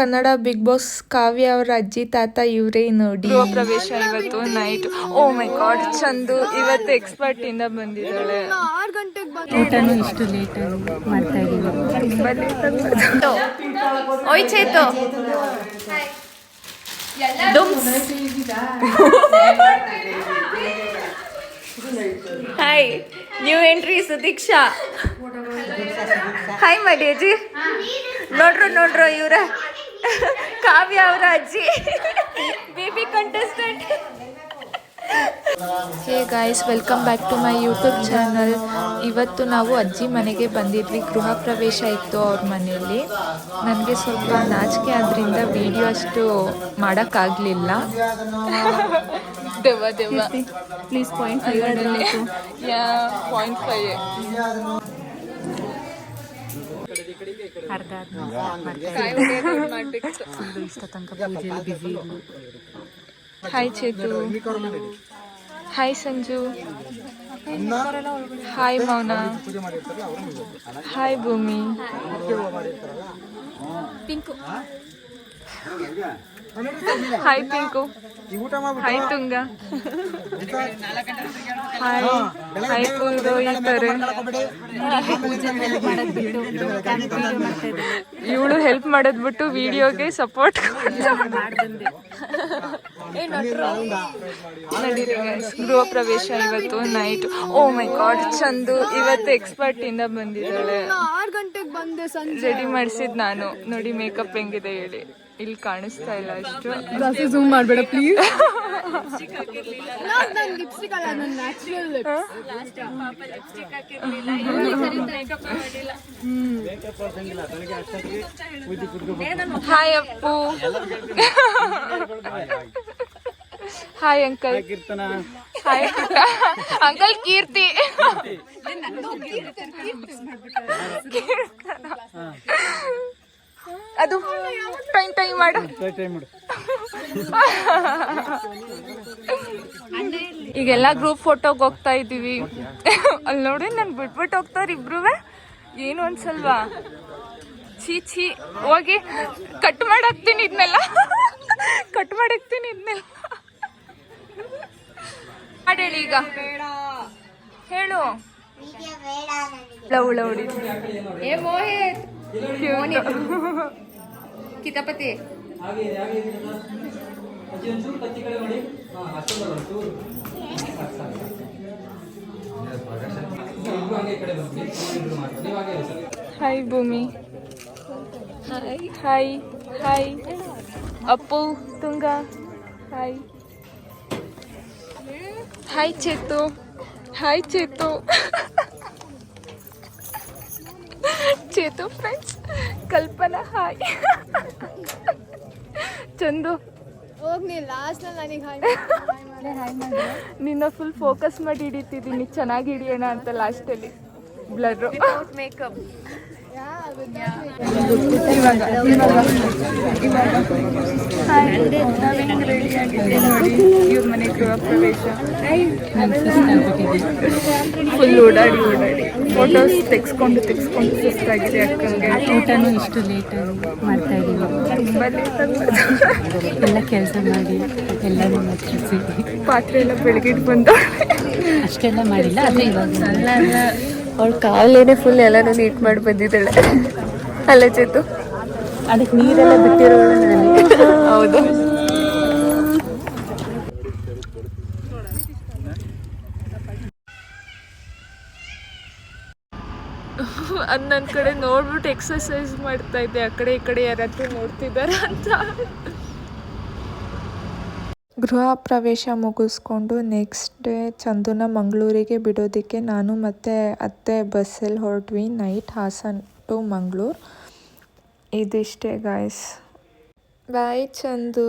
Kannada big boss ಕಾವ್ಯ ಅವರ ಅಜ್ಜಿ ತಾತ ಇವರೇ ನೋಡಿ. ಗೃಹ ಪ್ರವೇಶ ಇವತ್ತು night oh my god Chandu ಇವತ್ತು ಎಕ್ಸ್ಪರ್ಟ್ ಇಂದ ಬಂದಿದ್ದಾಳೆ. ಊಟನೂ ಇಷ್ಟು ಲೇಟಾಗಿ ಮಾಡ್ತಾ ಇದ್ದೀವಿ. ಓಯ್ Chetu. Hi new entry Sudiksha. Hi ಮಾಡಿ ಅಜ್ಜಿ ನೋಡ್ರು ನೋಡ್ರು ಇವ್ರ. ಕಾವ್ಯ ಅವರ ಅಜ್ಜಿ. Baby contestant hey guys welcome back to my YouTube channel ಇವತ್ತು ನಾವು ಅಜ್ಜಿ ಮನೆಗೆ ಬಂದಿದ್ವಿ. ಗೃಹ ಪ್ರವೇಶ ಇತ್ತು ಅವ್ರ ಮನೆಯಲ್ಲಿ. ನನಗೆ ಸ್ವಲ್ಪ ನಾಚಿಕೆ ಆದ್ರಿಂದ ವಿಡಿಯೋ ಅಷ್ಟು ಮಾಡೋಕ್ಕಾಗಲಿಲ್ಲ. ದೆವ್ವ ದೆವ್ವ. Please point yeah point five ಅರ್ಧ ಫುಲ್ಲು ಇಷ್ಟ ತನಕ ಪೂಜೆಯಲ್ಲಿ ಬ್ಯುಸಿ ಇದ್ಲು hi Chetu hi Sanju. Hi Mouna. Hi Bhoomi. Pinku. Hi Pinku hi Tunga. Hi hi ಪುರೋಹಿತರು ಇವಳು ಹೆಲ್ಪ್ ಮಾಡೋದ್ ಬಿಟ್ಟು ವಿಡಿಯೋಗೆ ಸಪೋರ್ಟ್. ಗೃಹ ಪ್ರವೇಶ ಇವತ್ತು night oh my god Chandu ಇವತ್ತು ಎಕ್ಸ್ಪರ್ಟ್ ಇಂದ ಬಂದಿದ್ದಾಳೆ. ಆರು ಗಂಟೆಗೆ ಬಂದೆ ಸಂಜೆ. ರೆಡಿ ಮಾಡಿಸಿದ್ ನಾನು. ನೋಡಿ ಮೇಕಪ್ ಹೆಂಗಿದೆ ಹೇಳಿ. ಇಲ್ಲಿ ಕಾಣಿಸ್ತಾ ಇಲ್ಲ ಅಷ್ಟು ಜಾಸ್ತಿ ಝೂಮ್ ಮಾಡಬೇಡ ಪ್ಲೀಸ್ ಲಿಪ್ಸ್ಟಿಕ್ ಅಲ್ಲ ನನ್ನ natural hi Appu. Hi uncle hi uncle Keerthi. ಅದು ಟೈಮ್ ಟೈಮ್ ಮಾಡು. ಈಗೆಲ್ಲ ಗ್ರೂಪ್ ಫೋಟೋಗೆ ಹೋಗ್ತಾ ಇದೀವಿ. ಅಲ್ಲಿ ನೋಡಿ ನನ್ ಬಿಟ್ಬಿಟ್ಟು ಹೋಗ್ತಾರ ಇಬ್ರು ಏನು ಅನ್ಸಲ್ವಾ? ಛೀ ಛೀ. ಹೋಗಿ ಕಟ್ ಮಾಡಾಕ್ತೀನಿ ಇದನ್ನೆಲ್ಲ ಕಟ್ ಮಾಡಾಕ್ತೀನಿ ಇದನ್ನೆಲ್ಲ ಮಾಡೇಳಿ ಈಗ. ಹೇಳು. ಲವ್ ಲವ್ ಏ Mohit ಕಿತಾಪತಿ hi Bhoomi. Hi hi hi Appu Tunga. Hi hi Chetu. Hi Chetu. Chetu friends Kalpana hi Chandu. ನಿನ್ನ ಫುಲ್ ಫೋಕಸ್ ಮಾಡಿ ಹಿಡಿತಿದ್ದೀನಿ ಚೆನ್ನಾಗಿ ಹಿಡಿಯೋಣ ಅಂತ ಲಾಸ್ಟಲ್ಲಿ ಬ್ಲರ್ ಮೇಕಪ್ ಇವ್ರ ಮನೆ ಗೃಹ ಪ್ರವೇಶ ಫುಲ್ ಓಡಾಡಿ ಓಡಾಡಿ. ಫೋಟೋಸ್ ತೆಗ್ಸ್ಕೊಂಡು ತೆಗ್ಸ್ಕೊಂಡು ಸುಸ್ತಾಗಿದೆ ಅಕ್ಕಂಗೆ. ಊಟನೂ ಇಷ್ಟು ಲೇಟಾಗಿ ಮಾಡ್ತಾ ಇದ್ದೀವಿ. ತುಂಬ ಲೇಟ್ ಎಲ್ಲ ಕೆಲಸ ಮಾಡಿ ಎಲ್ಲನೂ ಮುಗಿಸಿ ಪಾತ್ರೆ ಎಲ್ಲ ಬೆಳಗ್ಗೆ ಬಂದು ಅಷ್ಟೆಲ್ಲ ಮಾಡಿಲ್ಲ ಆದರೆ ಇವಾಗ. ಅವಳು ಕಾಲೇನೆ ಫುಲ್ ಎಲ್ಲನೂ ನೀಟ್ ಮಾಡಿ ಬಂದಿದ್ದಾಳೆ. ಅಲ್ಲ ಚೇತು? ಅದಕ್ಕೆ ನೀರೆಲ್ಲ ಬಿಟ್ಟಿರೋದು ಹೌದು. ಅದ್ ನನ್ನ ಕಡೆ ನೋಡ್ಬಿಟ್ಟು ಎಕ್ಸರ್ಸೈಸ್ ಮಾಡ್ತಾ ಇದ್ದೆ. ಆ ಕಡೆ ಈ ಕಡೆ ಯಾರಾದ್ರೂ ನೋಡ್ತಿದ್ದಾರೆ ಅಂತ. ಗೃಹ ಪ್ರವೇಶ ಮುಗಿಸ್ಕೊಂಡು ನೆಕ್ಸ್ಟ್ ಡೇ ಚಂದುನ ಮಂಗಳೂರಿಗೆ ಬಿಡೋದಕ್ಕೆ ನಾನು ಮತ್ತು ಅತ್ತೆ ಬಸ್ಸಲ್ಲಿ ಹೊರಟ್ವಿ ನೈಟ್ ಹಾಸನ್ ಟು ಮಂಗಳೂರು. ಇದಿಷ್ಟೇ ಗಾಯ್ಸ್ ಬಾಯ್ ಚಂದು.